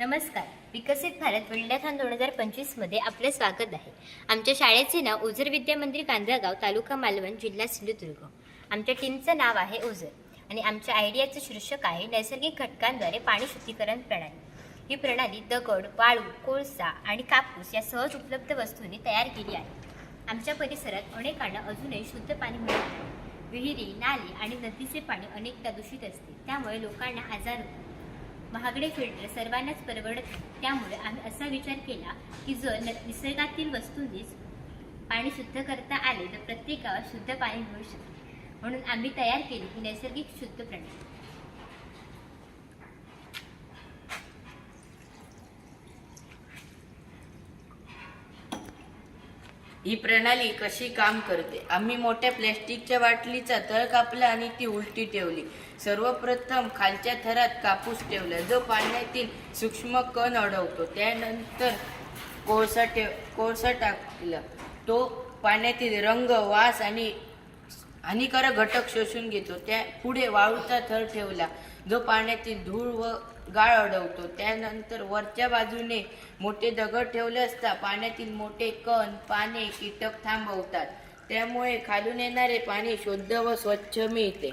नमस्कार. विकसित भारत विल्डॅथॉन दोन हजार पंचवीसमध्ये आपले स्वागत आहे. आमच्या शाळेचे नाव ओझर विद्या मंदिर कांदळगाव तालुका मालवण जिल्हा सिंधुदुर्ग. आमच्या टीमचं नाव आहे ओझर आणि आमच्या आयडियाचं शीर्षक आहे नैसर्गिक घटकांद्वारे पाणी शुद्धीकरण प्रणाली. ही प्रणाली दगड वाळू कोळसा आणि कापूस या सहज उपलब्ध वस्तूंनी तयार केली आहे. आमच्या परिसरात अनेकांना अजूनही शुद्ध पाणी मिळत नाही. विहिरी नाली आणि नदीचे पाणी अनेकदा दूषित असते. त्यामुळे लोकांना आजार होतो महागडे फिल्टर सर्वांनाच परवडत त्यामुळे आम्ही असा विचार केला की जर न- निसर्गातील वस्तूंनीच पाणी शुद्ध करता आले तर प्रत्येक गावात शुद्ध पाणी मिळू शकते. म्हणून आम्ही तयार केली ही नैसर्गिक शुद्ध प्रणाली. ही प्रणाली कशी काम करते? आम्ही मोठ्या प्लॅस्टिकच्या बाटलीचा तळ कापला आणि ती उलटी ठेवली. सर्वप्रथम खालच्या थरात कापूस ठेवला. जो पाण्यातील सूक्ष्म कण अडवतो. त्यानंतर कोळसा ठेव कोळसा टाकला. तो पाण्यातील रंग वास आणि हानिकारक घटक शोषून घेतो. त्या पुढे वाळूचा थर ठेवला. जो पाण्यातील धूळ व गाळ अडवतो. त्यानंतर वरच्या बाजूने मोठे दगड ठेवले असता पाण्यातील मोठे कण पाने कीटक थांबवतात. त्यामुळे खालून येणारे पाणी शुद्ध व स्वच्छ मिळते.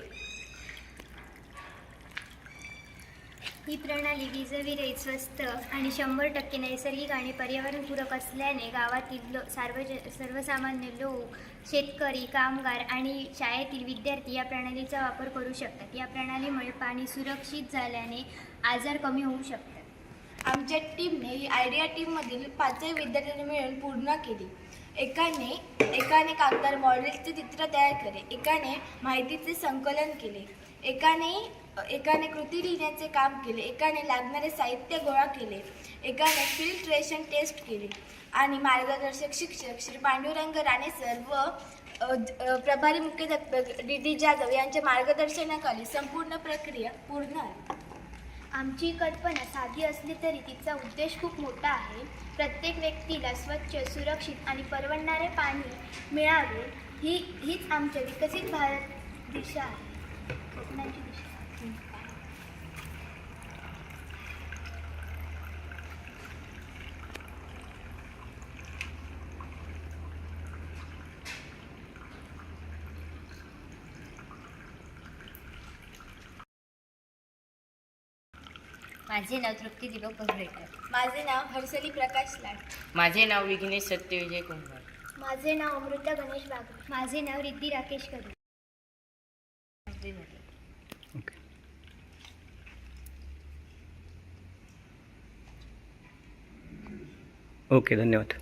ही प्रणाली विजविरहित स्वस्त आणि शंभर टक्के नैसर्गिक आणि पर्यावरणपूरक असल्याने गावातील लो सार्वज सर्वसामान्य लोक शेतकरी कामगार आणि शाळेतील विद्यार्थी या प्रणालीचा वापर करू शकतात. या प्रणालीमुळे पाणी सुरक्षित झाल्याने आजार कमी होऊ शकतात. आमच्या टीमने ही आयडिया टीममधील पाचही विद्यार्थ्यांनी मिळून पूर्ण केली. एकाने एकाने कागदार मॉडेलचे चित्र तयार केले. एकाने माहितीचे संकलन केले. एकाने एकाने कृती लिहिण्याचे काम केले एकाने लागणारे साहित्य गोळा केले एकाने फिल्ट्रेशन टेस्ट केली. आणि मार्गदर्शक शिक्षक श्री पांडुरंग राणे सर व प्रभारी मुख्याध्यापक डी डी जाधव यांच्या मार्गदर्शनाखाली संपूर्ण प्रक्रिया पूर्ण आहे. आमची कल्पना साधी असली तरी तिचा उद्देश खूप मोठा आहे. प्रत्येक व्यक्तीला स्वच्छ सुरक्षित आणि परवडणारे पाणी मिळावे ही हीच आमच्या विकसित भारत दिशा आहे. माझे नाव तृप्ती दीपक पगलेकर माझे नाव हर्षली प्रकाश लाड. माझे नाव विघ्नेश सत्यविजय कुंभार माझे नाव अमृता गणेश बागरे माझे नाव रिद्धी राकेश कदम. ओके धन्यवाद